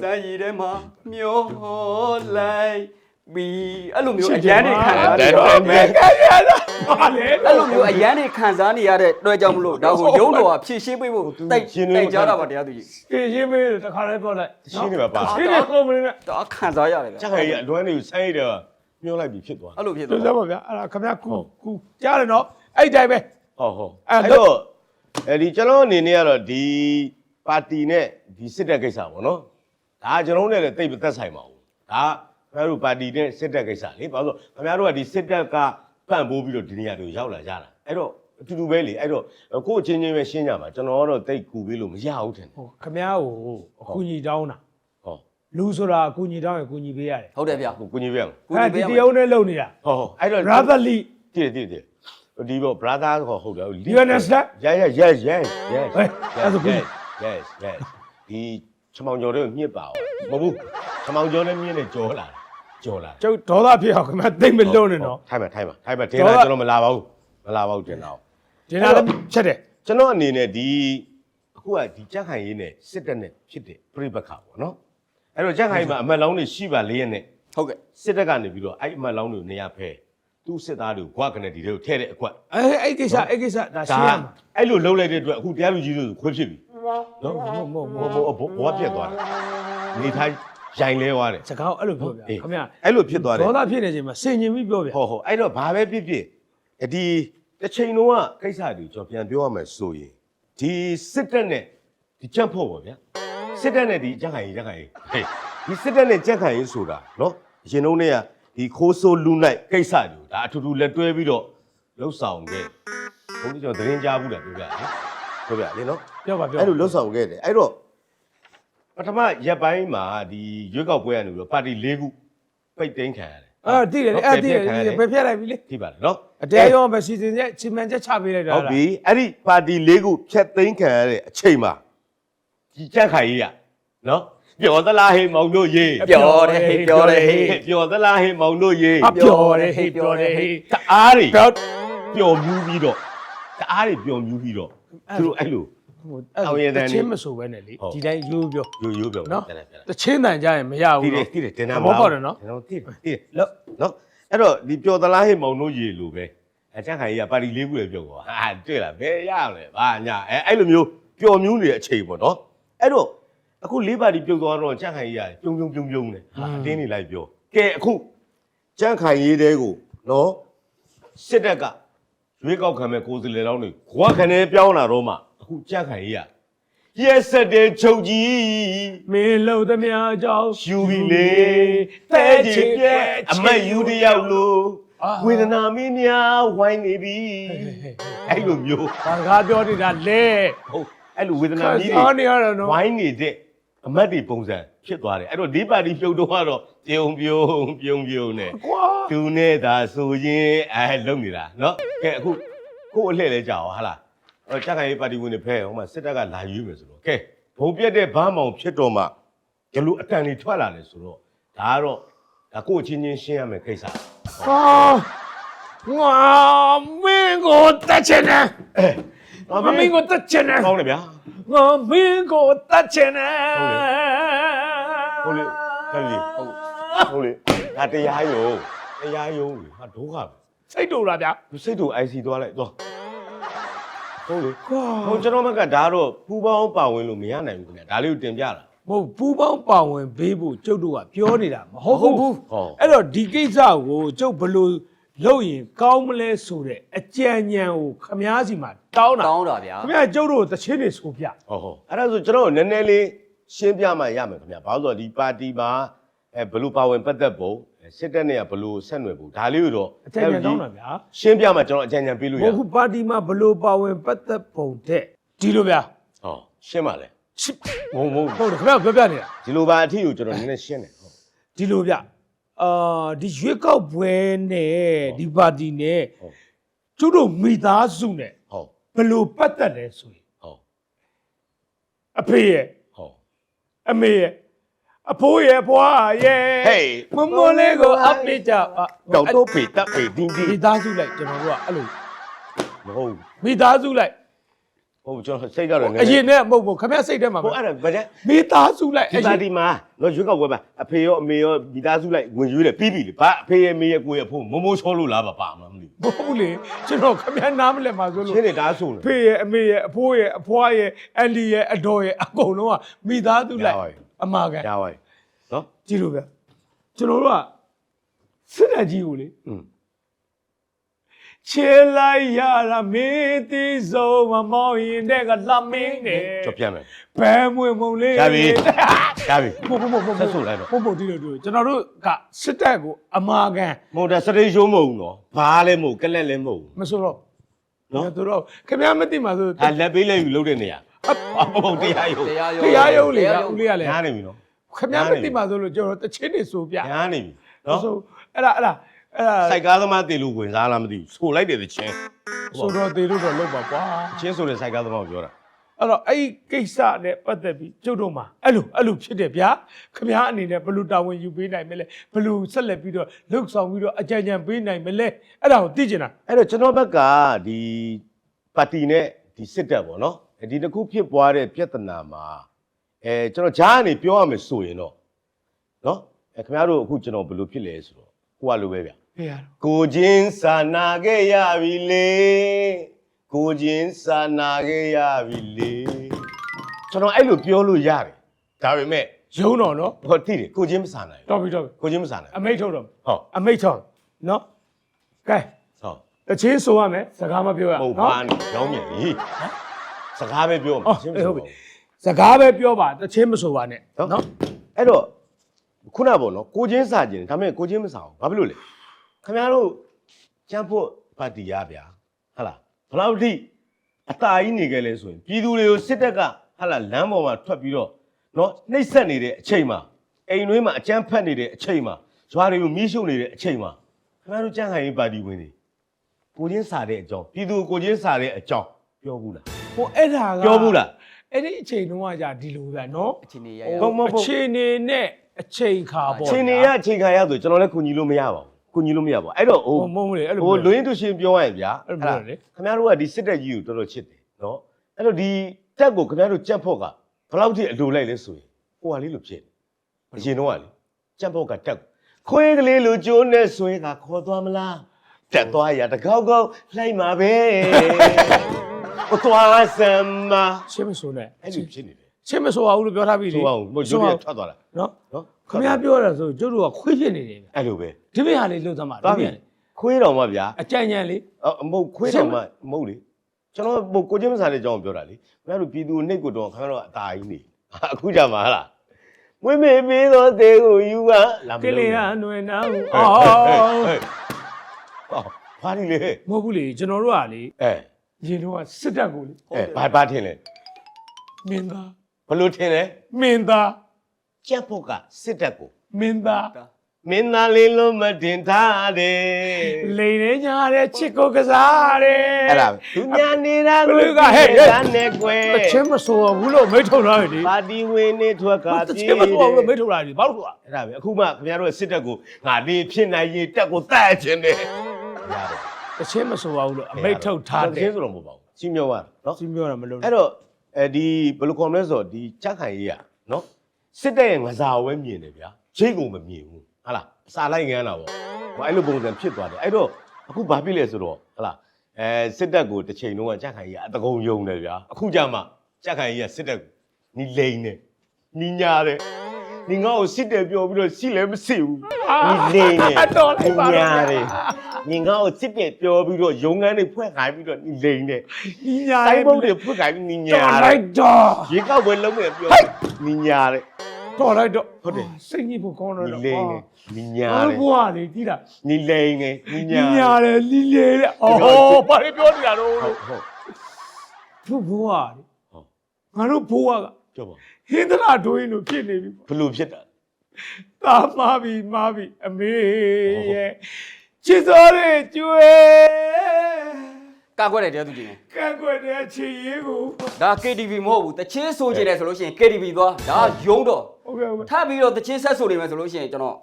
စံရည်ထဲမှာမျောလိုက် ပြီးအဲ့လိုမျိုးအရန်တွေခံစားနေရတော့မယ်ဘာလဲအဲ့လိုမျိုးအရန်တွေခံစားနေရတဲ့အတွက်ကြောင့်မလို့ဒါကိုရုံးတော်ကဖြည့်ရှင်းပေးဖို့တိုက်တိုက်ကြတာပါတရားသူကြီးရှင်းရှင်းမေးတခါလေးပြောလိုက်ရှင်းနေပါပါရှင်းနေကုန်မင်းနဲ့ဒါခံစားရတယ်ဗျကြက်ခိုင်ကြီးအလွမ်းတွေကိုဆိုင်းတယ်ညှို့လိုက်ပြီးဖြစ်သွားအဲ့လိုဖြစ်ပြောသွားစမ်းပါဗျာအဲ့ဒါခင်ဗျာကူကူကြားတယ်နော်အဲ့တိုင်းပဲဟုတ်ဟုတ်အဲ့အဲ့တော့တော့အဲဒီကျွန်တော်အနေနဲ့ကတော့ဒီပါတီနဲ့ဒီစစ်တပ်ကိစ္စပေါ့နော်ဒါကကျွန်တော်တို့နဲ့လည်းတိတ်မသက်ဆိုင်ပါဘူးဒါ ခင်ခင်ဗျားတို့ပါတီနဲ့စစ်တပ်ကိစ္စလေဘာလို့လဲခင်ဗျားတို့ကဒီစစ်တပ်ကပန့်ပိုးပြီးတော့ဒီနေရာတွေကိုရောက်လာကြတာအဲ့တော့အတူတူပဲလေအဲ့တော့ကိုယ့်အချင်းချင်းပဲရှင်းကြပါကျွန်တော်ကတော့တိတ်ကူပေးလို့မရဘူးထင်တယ်ဟိုခမည်းကိုအခုညီတောင်းတာဟောလူဆိုတာအခုညီတောင်းရင်အခုညီပေးရတယ်ဟုတ်တယ်ဗျကိုကိုကြီးပြအောင်ကိုအဲ့ကြီးဒီပေးရတမယ်ရုံနဲ့လုံနေတာဟောဟောအဲ့တော့ brotherly တည်တည်တည်ဒီဘော brother ကိုဟုတ်တယ် You understand? Yeah yeah yes yes yes ဟဲ့အဲ့ဒါကို yes yes yes ဒီချမောင်ကျော်တွေကိုညှစ်ပါအောင်မဟုတ်ဘူးချမောင်ကျော်နဲ့မြင့်နဲ့ကြောလာ ကြောလာကျုပ်ဒေါသဖြစ်အောင်ခမည်းသိမ့်မလုံးနဲ့နော်ထိုင်ပါထိုင်ပါထိုင်ပါတင်လာကျွန်တော်မလာပါဘူးမလာပါဘူးတင်လာအောင်ဒီနာလည်းချက်တယ်ကျွန်တော်အနေနဲ့ဒီအခုကဒီကြက်ခိုင်ရေးနဲ့စစ်တပ်နဲ့ဖြစ်တဲ့ပြိပခါပေါ့နော်အဲ့တော့ကြက်ခိုင်မှာအမတ်လောင်းတွေရှိပါလေရဲ့နဲ့ဟုတ်ကဲ့စစ်တပ်ကနေပြီးတော့အဲ့အမတ်လောင်းတွေကိုနေရာဖဲသူ့စစ်သားတွေကိုဂွကနေဒီတွေကိုထည့်တဲ့အကွက်အဲအဲ့ကိစ္စအဲ့ကိစ္စဒါရှဒါင်းရမှာအဲ့လိုလုံးလိုက်တဲ့အတွက်အခုတရားလူကြီးတို့ခွေးဖြစ်ပြီနော်မဟုတ်မဟုတ်မဘောဟုတ်ဘောဘောပြက်သွားတယ်နေထိုင် ရိုင်လဲသွားတယ်စကားအဲ့လိုပြောပြအေးခမည်းအဲ့လိုဖြစ်သွားတယ်ဒေါသဖြစ်နေချိန်မှာစင်ញင်ပြီးပြောပြဟောဟောအဲ့တော့ဘာပဲဖြစ်ဖြစ်ဒီတစ်ချိန်လုံးကကိစ္စတွေကျွန်တော်ပြန်ပြောရမယ်ဆိုရင်ဒီစစ်တပ်နဲ့ဒီကြက်ဖို့ပေါ့ဗျာစစ်တပ်နဲ့ဒီကြက်ခိုင်ကြီးကြက်ခိုင်ကြီးဟေးဒီစစ်တပ်နဲ့ကြက်ခိုင်ကြီးဆိုတာနော်အရင်တုန်းကဒီခိုးဆိုးလူနိုင်ကိစ္စတွေဒါအထူးထူးလက်တွဲပြီးတော့လှုပ်ဆောင်ခဲ့ဘုန်းကြီးကျွန်တော်သတင်းကြားဘူးလားပြောပြလေပြောပြလေနော်ပြောပါပြောအဲ့လိုလှုပ်ဆောင်ခဲ့တယ်အဲ့တော့ ပထမရက်ပိုင်းမှာဒီရွေးကောက်ပွဲကနေပြီးတော့ပါတီ၄ခုပိတ်သိမ်းခံရတယ်အာတိတယ်လေအဲ့တိတယ်ခံရတယ်ပဲဖျက်လိုက်ပြီလေထိပါတယ်နော်အတဲရောပဲစီစဉ်ချက်ချီမန်ချက်ချပေးလိုက်တာဟုတ်ပြီအဲ့ဒီပါတီ၄ခုဖြတ်သိမ်းခံရတဲ့အချိန်မှာဒီကြက်ခိုင်ကြီးကနော်ပျော်သလားဟေးမောင်တို့ရေပြောတယ်ဟေးပြောတယ်ဟေးပျော်သလားဟေးမောင်တို့ရေအပြောတယ်ဟေးပြောတယ်ဟေးတအားတွေပြောပျော်မြူးပြီးတော့တအားတွေပျော်မြူးပြီးတော့သူတို့အဲ့လို ဟိုအောင်ရတဲ့တချင်းမဆိုပဲနဲ့လေဟုတ်ဒီတိုင်းရိုးပြောရိုးရိုးပျော်နော်တယ်တယ်တချင်းတန်ကြရင်မရတီးဘူးတယ်နော်တီးတယ်တင်တာဘောပေါက်တယ်နော်ကျွန်တော်တီးတယ်တီးတယ်လို့နော်အဲ့တော့ဒီပျော်သလားဟေးမောင်တို့ရေလိုပဲအကြက်ခိုင်ကြီးကပါတီ၄ခုလည်းပျော်သွားဟာတွေ့လားဘယ်ရမလဲဘာညာအဲအဲ့လိုမျိုးပျော်မြူးနေတဲ့အချိန်ပေါ့နော်အဲ့တော့အခုလေးပါတီပြုတ်သွားတော့ကြက်ခိုင်ကြီးကပြုံပြုံပြုံပြုံနေဟာအတင်းနေလိုက်ပြောကဲအခုကြက်ခိုင်ကြီးတဲကိုနော်စစ်တပ်ကရွေးကောက်ခံမဲ့ကိုယ်စလေလောင်းတွေခွာခနဲ့ပြောင်းလာတော့မှ အခုကြက်ခိုင်ကြီးကရက်ဆက်တဲ့ချုပ်ကြီးမင်းလုံသမျှကြောင့်ယူပြီလေတဲ့ချင်ပြဲအမတ်ယူတယောက်လို့အာဝေဒနာမင်းများဝိုင်းနေပြီအဲ့လိုမျိုးဘာစကားပြောနေတာလဲဟုတ်အဲ့လိုဝေဒနာကြီးအော်တွေနေရတော့နော်ဝိုင်းနေတဲ့အမတ်တွေပုံစံဖြစ်သွားတယ်အဲ့တော့ဒီပါတီပြုတ်တော့ကတော့ပြုံပြုံပြုံပြုံနဲ့ကွာသူနဲ့သာဆိုရင်အဲလုံနေတာနော်ကဲအခုကို့အလှည့်လဲကြာအောင်ဟာလား အဲ့ကြက်ခိုင်ရေးပါတီဝင်တွေဖဲဟိုမှာစစ်တပ်ကလာရွေးမယ်ဆိုတော့ကဲဘုံပြက်တဲ့ဘားမောင်ဖြစ်တော့မှဒီလိုအတန်တွေထွက်လာတယ်ဆိုတော့ဒါကတော့ဒါကို့အချင်းချင်းရှင်းရမယ်ကိစ္စဟာငါမင်းကိုတတ်ချင်တယ်အဲငါမင်းကိုတတ်ချင်တယ်ကောင်းတယ်ဗျာငါမင်းကိုတတ်ချင်တယ်ဟုတ်လေဟုတ်လေဟုတ်ဟုတ်လေဒါတရားယုံတရားယုံလေဟာဒုက္ခပဲစိတ်တူလားဗျာသူစိတ်တူ IC သွားလိုက်သွား ဟုတ်လေကွာဟိုကျွန်တော်မကဒါတော့ပူပေါင်းပါဝင်လို့မရနိုင်ဘူးခင်ဗျာဒါလေးကိုတင်ပြတာ မဟုတ်ပူပေါင်းပါဝင်ဘေးဖို့ကျုပ်တို့ကပြောနေတာမဟုတ်ဘူးဟောအဲ့တော့ဒီကိစ္စကိုကျုပ်ဘယ်လို့လုပ်ရင်ကောင်းမလဲဆိုတဲ့အကြံဉာဏ်ကိုခမားစီမှာတောင်းတာတောင်းတာဗျာခမားကျုပ်တို့တချင်းတွေဆိုပြဟောဟောအဲ့ဒါဆိုကျွန်တော်နည်းနည်းလေးရှင်းပြမှရမယ်ခင်ဗျာဘာလို့လဲဆိုတော့ဒီပါတီမှာအဲဘလူပါဝင်ပတ်သက်ပုံ စစ်တပ်နဲ့ကဘလူဆက်နွယ်ပုံဒါလေးကိုတော့အကြံဉာဏ်တောင်းတာဗျာရှင်းပြမှကျွန်တော်အကြံဉာဏ်ပေးလို့ရဘုခုပါတီမှာဘလို့ပါဝင်ပတ်သက်ပုံတဲ့ဒီလိုဗျာဟောရှင်းပါလေချစ်မဟုတ်မဟုတ်ဟုတ်တယ်ခင်ဗျားပြောပြနေတာဒီလိုပါအထီကိုကျွန်တော်နည်းနည်းရှင်းတယ်ဟုတ်ဒီလိုဗျအာဒီရွေးကောက်ပွဲနဲ့ဒီပါတီနဲ့ဟုတ်ကျုပ်တို့မိသားစုနဲ့ဟုတ်ဘလို့ပတ်သက်လဲဆိုရင်ဟုတ်အဖေရဲ့ဟုတ်အမေရဲ့ အဖိုးရဲ့ဘွားရဲ့ Hey မမလေးကိုအပိကြပါတော့တော့ပေတပ်ပေတင်းတင်းမိသားစုလိုက်ကျွန်တော်တို့ကအဲ့လိုမဟုတ်မိသားစုလိုက်ဟုတ်ကျွန်တော်စိတ်ကြတော့နည်းအရင်နဲ့မဟုတ်ဘူးခမရစိတ်ထဲမှာဟိုအဲ့ဒါဗကြမိသားစုလိုက်ဒီပါတီမှာတော့ရွေးကောက်ပွဲပါအဖေရောအမေရောမိသားစုလိုက်ဝင်ရွေးတယ်ပြီးပြီလေဘာအဖေရဲ့မေရဲ့ကိုရဲ့အဖို့မမိုးချောလို့လားပါပါမလားမသိမဟုတ်လေကျွန်တော်ခမရနားမလဲမှာဆိုဘူးလို့ရှင်းနေတာဆိုလို့ဖေရဲ့အမေရဲ့အဖိုးရဲ့အဖွားရဲ့အန်ဒီရဲ့အတော်ရဲ့အကုန်လုံးကမိသားစုလိုက် ရပါပြီ အမာကန်ရပါပြီနော်ကြည့်လို့ဗျကျွန်တော်တို့ကစစ်တပ်ကြီးကိုလေอืมချေလိုက်ရတာမင်းသိဆုံးမမောင်းရင်တဲ့ကလှမင်းနဲ့ကြော်ပြန်မယ်ဘဲမွေမုံလေးရပြီရပြီဘုဘဘဘဘဆက်ဆိုလိုက်တော့ဘုဘဒီလိုတို့ကျွန်တော်တို့ကစစ်တပ်ကိုအမာခံမဟုတ်တာစရိတ်ရှိုးမဟုတ်ဘူးနော်ဘာလဲမဟုတ်ကလက်လည်းမဟုတ်ဘူးမဆိုတော့နော်သူတို့ခင်ဗျားမသိမှာဆိုဒါလက်ပေးလက်ယူလုပ်တဲ့နေရာ ဟုတ်ဟုတ်တရားရုံတရားရုံးတရားရုံးလေကဦးလေးကလည်းညားနေပြီနော်ခင်ဗျားမသိမှာဆိုလို့ကျွန်တော်တချင်းတွေဆိုပြညားနေပြီနော်ဆိုအဲ့ဒါအဲ့ဒါအဲ့ဒါစိုက်ကားသမားတေလို့ဝင်စားလားမသိဘူးဆိုလိုက်တယ်တချင်းဆိုတော့တေလို့တော့လောက်ပါကွာချင်းဆိုတဲ့စိုက်ကားသမားကိုပြောတာအဲ့တော့အဲ့ဒီကိစ္စနဲ့ပတ်သက်ပြီးကျုပ်တို့မှာအဲ့လိုအဲ့လိုဖြစ်တယ်ဗျာခင်ဗျားအနေနဲ့ဘယ်လိုတာဝန်ယူပေးနိုင်မလဲဘယ်လိုဆက်လက်ပြီးတော့လှုပ်ဆောင်ပြီးတော့အကြံဉာဏ်ပေးနိုင်မလဲအဲ့ဒါကိုသိချင်တာအဲ့တော့ကျွန်တော်ဘက်ကဒီပါတီနဲ့ဒီစစ်တပ်ပေါ့နော် ဒီတစ်ခုဖြစ်ပွားတဲ့ပြဿနာမှာအဲကျွန်တော်ဂျားကနေပြောရမယ်ဆိုရင်တော့နော်အဲခင်ဗျားတို့အခုကျွန်တော်ဘယ်လိုဖြစ်လဲဆိုတော့ကိုကလိုပဲဗျဖေးရတော့ကိုချင်းစာနာခဲ့ရပြီလေကိုချင်းစာနာခဲ့ရပြီလေကျွန်တော်အဲ့လိုပြောလို့ရတယ်ဒါပေမဲ့ရုံးတော့နော်ဟောတိတယ်ကိုချင်းမစာနိုင်တော်ပြီတော်ပြီဘူးကိုချင်းမစာနိုင်အမိတ်ထုတ်တော့ဟုတ် အမိတ်ထုတ်နော်ကဲဟုတ်တချင်းဆိုရမယ်စကားမပြောရဟုတ်နော်ပါနေရောင်းမြန်ကြီး စကားပဲပြောမှာအော်ချင်းမအေးဆိုဟုတ်ပါပြီဘူးစကားပဲပြောပါတချင်းမဆိုပါနဲ့နော်နော်အဲ့တော့ခုနပေါ့နော်ကိုချင်းစာခြင်းဒါပေမဲ့ကိုချင်းမစာဘူးဘာဖြစ်လို့လဲခင်ဗျားတို့ကျန်းဖို့ပါတီရဗျာဟဟလားဘယ်လောက်ထိအตาကြီးနေကြလဲဆိုရင်ပြည်သူတွေကိုစစ်တပ်ကဟဟလားလမ်းပေါ်မှာထွက်ပြီးတော့နော်နှိပ်စက်နေတဲ့အချိန်မှာအိမ်တွင်းမှာအကြမ်းဖက်နေတဲ့အချိန်မှာရွာတွေကိုမီးရှို့နေတဲ့အချိန်မှာခင်ဗျားတို့ကြံ့ခိုင်ရေးပါတီဝင်တွေကိုချင်းစာတဲ့အကြောင်းပြည်သူကိုကိုချင်းစာတဲ့အကြောင်းပြောဘူးလား ဟိုအဲ့ဒါကပြောဘူးလားအဲ့ဒီအချိန်တုန်းကじゃဒီလိုပဲနော်အချင်းနေရဟုတ်မဟုတ်အချိန်နေနဲ့အချိန်ခါပေါ့ချိန်နေရချိန်ခါရဆိုကျွန်တော်လည်းကုညီလို့မရပါဘူးကုညီလို့မရပါဘူးအဲ့တော့ဟိုဟိုမဟုတ်ဘူးလေအဲ့လိုဟိုလူရင်းသူရှင်ပြောရရင်ဗျာအဲ့လိုပြောတယ်လေ ခင်ဗျားတို့ကဒီစစ်တပ်ကြီးကိုတော်တော်ချစ်တယ်နော်အဲ့တော့ဒီတက်ကိုခင်ဗျားတို့ကြက်ဖို့ကဘယ်လောက်ထိအလိုလိုက်လဲဆိုရင်ဟိုဟာလေးလိုဖြစ်တယ်အရင်တော့ကလေကြက်ဖို့ကတက်ကိုခွေးကလေးလိုကျိုးနဲ့ဆွဲကခေါ်သွားမလားတက်သွားရတကောက်ကောက်လှိုက်မှာပဲ ဟိုသွားစမ်းမ ချင်းမဆိုနဲ့ အဲ့လိုဖြစ်နေတယ် ချင်းမဆိုအောင်လို့ပြောထားပြီလေ ဆိုအောင်ဟိုရုပ်ရထွက်သွားတာ နော် နော် ခင်ဗျားပြောတာဆိုကျုပ်တို့ကခွေးဖြစ်နေတယ်ဗျ အဲ့လိုပဲ ဒီဘက်ဟာလေးလှုပ်သမ်းပါ သွားပြီ ဒီဘက်ဟာလေး ခွေးတော်မှဗျာ အကြံဉာဏ်လေး အမဟုတ်ခွေးတော်မှမဟုတ်လေကျွန်တော်ဟိုကိုချင်းမစားတဲ့အကြောင်းကိုပြောတာလေခင်ဗျားတို့ပြည်သူနှိတ်ကိုတော့ခင်ဗျားတို့အตาကြီးနေအခုကြမှာဟလားမွေးမေပေးသောသေးကိုယူပါလာမ က လို့ လေးကຫນွေနာကို အော် အော် ဘာဒီလေ မဟုတ်ဘူးလေကျွန်တော်တို့ကလေ အဲ ရင်တော့ကစစ်တပ်ကိုလေအဲဘာဘာထင်လဲမင်းသားဘလို့ထင်လဲမင်းသားကြက်ဖို့ကစစ်တပ်ကိုမင်းသားမင်းသားလေးလုံးမတင်ထားတယ်လိန်နေညာတဲ့ချစ်ကိုကစားတယ်အဲ့ဒါပဲသူညာနေတာဘကိုလူကဟဲ့ဟဲ့တန်းနဲ့ကွယ်တချင်းမဆိုဘူးလို့မိတ်ထုတ်လာတယ်လေပါတီဝင်နေထွက်ကတချင်းမဆိုဘူးလို့မိတ်ထုတ်လာတယ်ဘာလို့လဲအဲ့ဒါပဲအခုမှခင်ဗျားတို့ရဲ့စစ်တပ်ကိုငါလေးဖြစ်နိုင်ရင်တက်ကိုတတ်ခြင်းတယ်ရ တယ်တချင်းမဆိုဘူးလို့အမိတ်ထုတ်ထားတယ်ချင်းဆိုတော့မဟုတ်ပါဘူးစီမြောရနော်စီပြောတာမလို့အဲ့တော့အဲဒီဘယ်လိုခေါ်မလဲဆိုတော့ဒီချက်ခိုင်ကြီးอ่ะနော်စစ်တပ်ရဲ့ငစားဝဲမြင်တယ်ဗျာချိတ်ကုန်မမြင်ဘူးဟာလားအစာလိုက်ငန်းတာပေါ့ဟိုအဲ့လိုပုံစံဖြစ်သွားတယ်အဲ့တော့အခုဘာဖြစ်လဲဆိုတော့ဟာလားအဲစစ်တပ်ကိုတစ်ချိန်လုံးကချက်ခိုင်ကြီးကအတကုံယုံတယ်ဗျာအခုကြမှာချက်ခိုင်ကြီးကစစ်တပ်ကိုနီလိန်တယ်နီညာတယ် နီငါ့ကိုစစ်တယ်ပြောပြီးတော့စီလည်းမစစ်ဘူးနီလိန်တယ်တော်လိုက်ပါနီတော့ညာတယ်ညီငါ့ကိုစစ်တယ်ပြောပြီးတော့ရုံငန်းတွေဖွဲ့ခိုင်းပြီးတော့နီလိန်တယ်ညီညာစိုင်းဘုတ်တွေဖွင့်ခိုင်းပြီးနီညာတော်တလိုယ်က်တော့ရေကောက်ပွဲလုံးမယ်ပြောနီညာတဲ့တော်လိုက်တော့ဟုတ်တယ်စိတ်ညစ်ဖို့ကောင်းတော့နီတော့လိန်နေနီညာအားတဲ့ဘွားလေကြည့်တာနီလိန်နေနီညီညာညာတယ်လီလေတဲ့အော်ဘာလို့ပြောနေတာတော့ဟုတ်ဟုတ်သူ့ဘွားလေဟုတ်ငါတို့ဘွားက ပြောပါဟင်းသနာဒွင်းလို့ဖြစ်နေပြီဘလို့ဖြစ်တာတာမာပြီမာပြီအမေရဲ့ချစ်စောတဲ့ကျွဲကာကွက်တဲ့တရားသူကြီးနေကန့်ကွက်တဲ့ချီရေးကိုဒါ KTV မဟုတ်ဘူးတချင်းဆိုကြတယ်ဆိုလို့ရှိရင် KTV သွားဒါရုံးတော့ဟုတ်ကဲ့ဟုတ်ကဲ့ ထပ်ပြီးတော့တချင်းဆက်ဆိုနေမယ်ဆိုလို့ရှိရင်ကျွန်တော်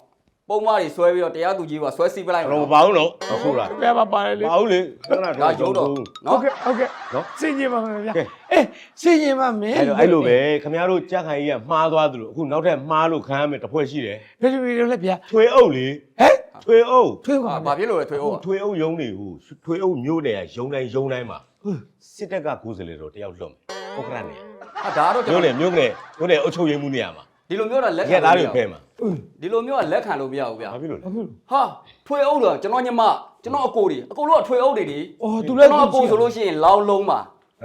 ပုံမားတွေဆွဲပြီးတော့တရားသူကြီးကဆွဲစီးပလိုက်မှာတော့မပါဘူးနော်အခုလားဘယ်မှာပါတယ်လေပါဘူးလေခဏဒါရုံးတော့ဟုတ်နော်ကဲ့ဟုတ်ကဲ့နော်စင်ကြီးပါမယ်ဗျာကဲအေးစင်ကြီးပါမယ်အဲ့လိုအဲ့လိုပဲခင်ဗျားတို့ကြက်ခိုင်ကြီးကမှားသွားသလိုအခုနောက်ထပ်မှားလို့ခံရမယ်တစ်ဖွဲ့ရှိတယ်ဘယ်လိုလဲလဲဗျာထွေအုပ်လေဟဲ့ထွေအုပ်ထွေးဟာပါဘာဖြစ်လို့လဲထွေးဟိုအောင်ထွေအုပ်ယုံနေဟိုထွေအုပ်မျိုးတယ်ရုံတိုင်းရုံတိုင်းမှာစစ်တပ်ကကိုယ်စားလှယ်တော့တယောက်လွတ်မယ်ဟုတ်ကဲ့နေဟာဒါတော့ကျွန်မျိုးတော်နယ်မျိုးနယ်မျိုးနယ်အုပ်ချုပ်ရေးမှုနေရာမှာ ဒီလိုမျိုးတော့လက်ရက်ခံသားလို့တွေမရဖဲဘူးမှာဒီလိုမျိုးကလက်ခံလို့မရဘူးဗျာဘာဖြစ်လို့လဲဘာဖြစ်လို့ဟာထွေအုပ်တော့ကျွန်တော်ညီမကျွန်တော်အကိုတွေအကိုတို့ကထွေအုပ်တွေဒီအော်သူလည်းကျွန်တော်အကိုဆိုလို့ရှိရင်လောင်းလုံးပါ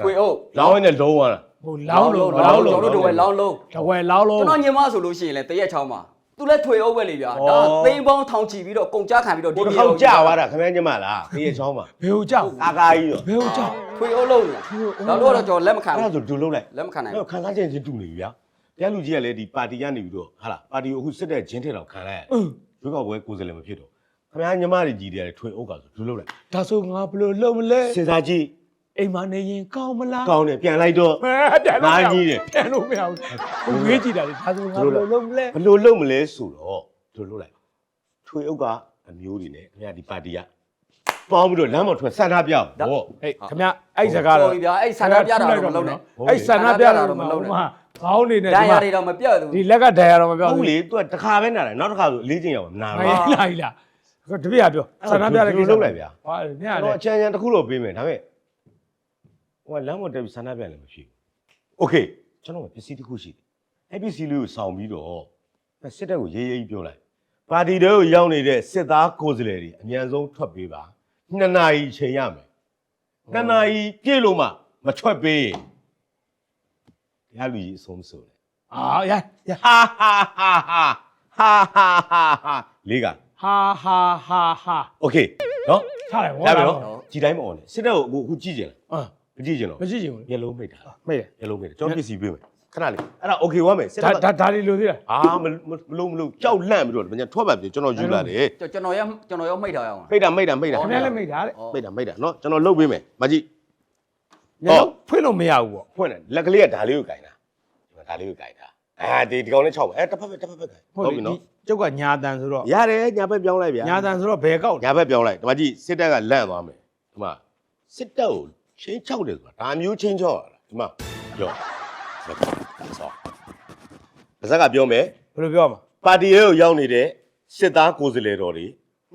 ထွေအုပ်လောင်းရင်းနဲ့လုံးသွားတာဟိုလောင်းလုံးလောင်းလုံးလုံးကျွန်တော်တို့တော့လောင်းလုံးတဝဲလောင်းလုံးကျွန်တော်ညီမဆိုလို့ရှိရင်လည်းတရက်ချောင်းပါသူလည်းထွေအုပ်ပဲလေဗျာဒါသိန်းပေါင်းထောင်ချီပြီးတော့ကုန်ကြခံပြီးတော့ကိုတစ်ခေါက်ကြာသွားတာခင်ဗျားညမလားခေးချောင်းမှာဘယ်ဟိုကြောက်ကာကာကြီးတော့ဘယ်ဟိုကြောက်ထွေအုပ်လုံးနေတာတော့တော့ကျွန်တော်လက်မခံအဲ့ဒါဘူးဆိုဒူလုံးလိုက်လက်မခံနိုင်အဲ့ဘူးခံစားချက်ချင်းတူနေပြီဗျာ တရားလူကြီးကလည်းဒီပါတီကနေပြီးတော့ဟာလားပါတီကိုအခုစစ်တဲ့ဂျင်းထဲတော့ခံလိုက်ရအင်းရွေးကောက်ပွဲကိုယ်စားလှယ်မဖြစ်တော့ခင်ဗျားညမတွေကြီးတယ်ထွေအုပ်ကဆိုဒူလုံးလိုက်ဒါဆိုငါဘယ်လိုလုပ်မလဲစဉ်းစားကြည့်အိမ်မနေရင်ကောင်းမလားကောင်းတယ်ပြန်လိုက်တော့ဟဲ့ပြန်လို့မရငါကြီးဘူးတယ် ပြန်လို့မရဘူးကိုငေးကြည့်တာလေဒါဆိုငါဘယ်လိုလုပ်မလဲ ဘယ်လိုလုပ်မလဲဆိုတော့ဒူလုံးလိုက်ထွေအုပ်ကအမျိုးတွေနဲ့ခင်ဗျားဒီပါတီက ပေါင်းပြီးတော့လမ်းပေါ်ထွက်ဆန္ဒပြဘော ဟေးခမအဲ့စကားတော့ ဟိုဗျာအဲ့ဆန္ဒပြတာတော့မလုပ်နဲ့ အဲ့ဆန္ဒပြတာတော့မလုပ်နဲ့ခေါင်းနေနဲ့ ဒို ဒီ င်ယာ မှာ တွေတော့မပြတ်ဘူး ဒီလက်ကဒိုင်ယာတော့မပြော ဟုတ် ဘူး လေသူကတစ်ခါပဲနားတယ်နောက်တစ်ခါဆိုလေးချင်းရောက်မှာနား ဟို တော့ င်လာလာတပည့်ရပြောဆန္ဒပြတဲ့ကိစ္စ လုပ်လိုက်ဗျာ ဟာည ကျွန် လေ တော်အချမ်းချမ်းတစ်ခုတော့ပေးမယ်ဒါပေမဲ့ဟိုကလမ်းပေါ်တက်ပြီးဆန္ဒပြလည်းမရှိဘူးโอเคကျွန်တော်ကပစ္စည်းတစ်ခုရှိတယ်အဲ့ပစ္စည်းလေးကိုဆောင်ပြီးတော့စစ်တပ်ကိုရေးရေးကြီးပြောလိုက်ပါတီတွေကိုရောက်နေတဲ့စစ်သားကိုယ်စားလှယ်တွေအမြန်ဆုံးထွက်ပေးပါ နှစ်နာရီချိန်ရမယ်နှစ်နာရီပြည့်လို့မှမထွက်ပေးရင်တရားလူကြီးအဆုံးမဆိုတယ် အာရရ ဟာဟာဟာဟာဟာဟာဟာဟာလေးက ဟာဟာဟာဟာ โอเคနော် ထားတယ် ရ ဟော ပြီ လား နော်ကြည်တိုင်းမအောင်နဲ့စစ်တပ်ကိုအခုအခုကြည့်ကြလား အာ မကြည့်ကြတော့ မကြည့်ချင်ဘူး မျက်လုံးမိတ်တာ မေ့တယ် မျက်လုံးမိတ်တာကျွန်တော်ပစ္စည်းပေးမယ် ခဏလေးအဲ့ဒါ okay ဝမ်းမယ်စစ်ဒါဒါဒါတွေလိုသေးလားအာမလို့မလို့ကြောက်လန့်ပြီးတော့ညထွက်ပါပြီကျွန်တော်ယူလာတယ်ကျွန်တော်ရကျွန်တော်ရောမိတ်ထားရအောင်မိတ်တာမိတ်တာမိတ်တာခင်ဗျားလည်းမိတ်တာတဲ့မိတ်တာမိတ်တာနော်ကျွန်တော်လုတ်ပေးမယ်မကြီးဟောဖွင့်လို့မရဘူးပေါ့ဖွင့်တယ်လက်ကလေးကဒါလေးကိုခြင်တာဒါလေးကိုခြင်တာအာဒီဒီကောင်လေး6ပဲအဲတစ်ဖက်ပဲတစ်ဖက်ပဲခြင်ဟုတ်ပြီနော်ကျုပ်ကညာတန်ဆိုတော့ရတယ်ညာဘက်ပြောင်းလိုက်ဗျာညာတန်ဆိုတော့ဘယ်ကောက်ညာဘက်ပြောင်းလိုက်ဒီမှာကြည့်စစ်တပ်ကလန့်သွားမယ်ဒီမှာစစ်တပ်ကိုချင်းချောက်တယ်ဆိုတာဒါမျိုးချင်းချောက်ရတာဒီမှာပြော ပါဇက်ကပြောမယ်ဘယ်လိုပြောမှာပါတီရဲ့ကိုရောက်နေတဲ့စစ်သားကိုယ်စားလှယ်တော်တွေ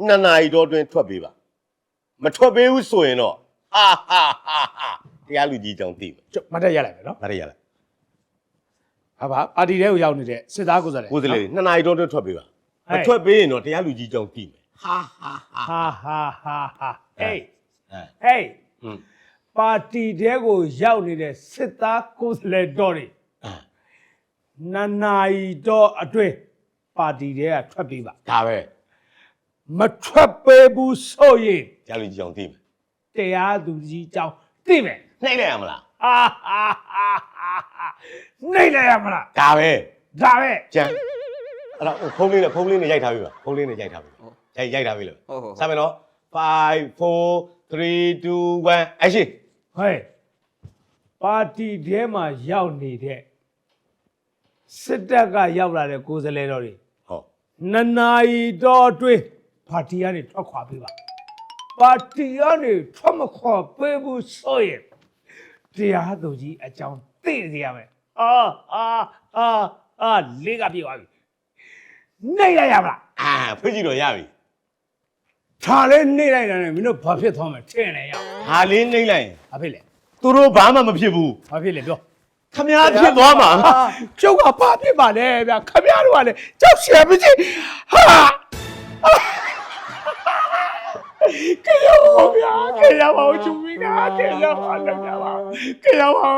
နှစ်နာရီတော့အတွင်းထွက်ပေးပါမထွက်ပေးဘူးဆိုရင်တော့ဟာဟာဟာဟာတရားလူကြီးကြောင့်သိမယ်ကျုပ်မတ်တက်ရလိုက်မယ်နော်ဒါရရလားဟာပါပါတီတဲကိုရောက်နေတဲ့စစ်သားကိုယ်စားလှယ်ကိုယ်စားလှယ်တွေနှစ်နာရီတော့အတွင်းထွက်ပေးပါဟဲ့မထွက်ပေးရင်တော့တရားလူကြီးကြောင့်သိမယ်ဟာဟာဟာဟာဟာဟာဟာဟေးအဲဟေးဟွန်းပါတီတဲကိုရောက်နေတဲ့စစ်သားကိုယ်စားလှယ်တော်တွေအဲ နန္နာရီတော့အတွင်းပါတီတဲကထွက်ပေးပါဒါပဲမထွက်ပေးဘူးဆိုရင်တရားလူကြီးကြောင့်သိမယ်တရားသူကြီးကြောင်းသိမယ်နှိမ့်လိုက်ရမလားအာဟာဟာဟာဟာနိုင်လိုက်ရမလားဒါပဲဒါပဲကျန်အဲ့တော့ဖုန်းလေးနဲ့ဖုန်းလေးနဲ့ရိုက်ထားပြီပါဖုန်းလေးနဲ့ရိုက်ထားပြီရိုက်ရိုက်ထားပြီလို့ဟုတ်ဟုတ်စမယ်နော်5 4 3 2 1 action ဟဲ့ပါတီထဲမှာရောက်နေတဲ့ စစ်တပ်ကရောက်လာတဲ့ကိုယ်စားလှယ်တော်တွေဟုတ်နနာရီတော့အတွင်းပါတီကနေထွက်ခွာပေးပါပါတီကနေထွက်မခွာပေးဘူးဆိုရင်တရားသူကြီးအကြောင်းသိစေရမယ်အာအာအာအာလေးကပြေသွားပြီနိုင်ရရမလားအာဖွင့်ကြည့်တော့ရပြီထားလဲနေလိုက်တာနဲ့မင်းတို့ဘာဖြစ်သွားမလဲထင်နေရအောင်ဟာလေးနှိမ့်လိုက်ရင်ဘာဖြစ်လဲသူတို့ဘာမှမဖြစ်ဘူးဘာဖြစ်လဲပြော ခမားဖြစ်သွားမှာကျုပ်ကဘာဖြစ်ပါလဲဗျခမားတို့ကလည်းကြောက်ရှယ်မကြည့်ဟာခေရပါဗျာခေရပါဦးချူမီကခေရပါလောက်ကြပါခေရပါ